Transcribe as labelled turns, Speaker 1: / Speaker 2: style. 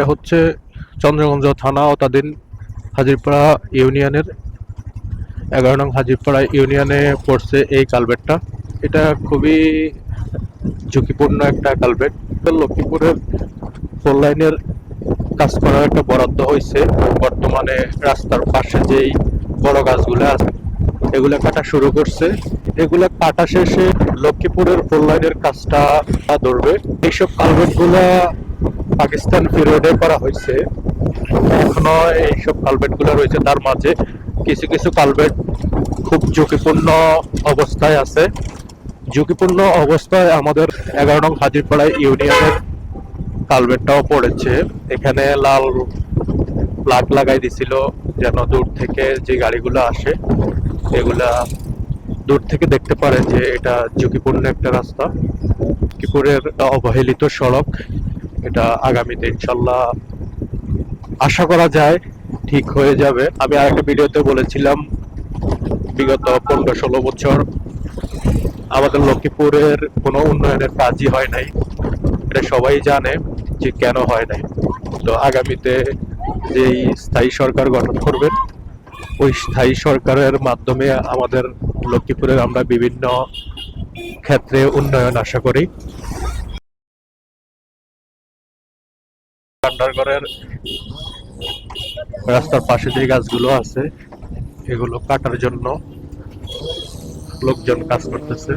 Speaker 1: এটা হচ্ছে চন্দ্রগঞ্জ থানা আওতাধীন হাজিরপাড়া ইউনিয়নের, এগারো নং হাজিরপাড়া ইউনিয়নে পড়ছে এই কালভেটটা এটা খুবই ঝুঁকিপূর্ণ একটা কালভেট লক্ষ্মীপুরের ফোর লাইনের কাজ করার একটা বরাদ্দ হয়েছে। বর্তমানে রাস্তার পাশে যেই বড় গাছগুলো আছে, এগুলো কাটা শুরু করছে। এগুলো কাটা শেষে লক্ষ্মীপুরের ফোর লাইনের কাজটা ধরবে। এইসব কালভেটগুলা পাকিস্তান পিরিয়ডে করা হয়েছে। এখনও এইসব কালভেটগুলো রয়েছে তার মাঝে। কিছু কিছু কালভেট খুব ঝুঁকিপূর্ণ অবস্থায় আছে। ঝুঁকিপূর্ণ অবস্থায় আমাদের এগারো নং হাজিরপাড়া ইউনিয়নের কালভেটটাও পড়েছে। এখানে লাল প্লাগ লাগাই দিছিল যেন দূর থেকে যে গাড়িগুলো আসে, এগুলা দূর থেকে দেখতে পারে যে এটা ঝুঁকিপূর্ণ একটা রাস্তা। লক্ষ্মীপুরের অবহেলিত সড়ক। এটা আগামীতে ইনশাল্লাহ আশা করা যায় ঠিক হয়ে যাবে। আমি আরেকটা ভিডিওতে বলেছিলাম, বিগত পনেরো ষোলো বছর আমাদের লক্ষ্মীপুরের কোনো উন্নয়নের কাজই হয় নাই। এটা সবাই জানে যে কেন হয় নাই। তো আগামীতে যেই স্থায়ী সরকার গঠন করবেন ওই স্থায়ী সরকারের মাধ্যমে আমাদের লক্ষ্মীপুরের আমরা বিভিন্ন ক্ষেত্রে উন্নয়ন আশা করি। ভান্ডারঘরের রাস্তার পাশে যে গাছগুলো আছে এগুলো কাটার জন্য লোকজন কাজ করতেছে।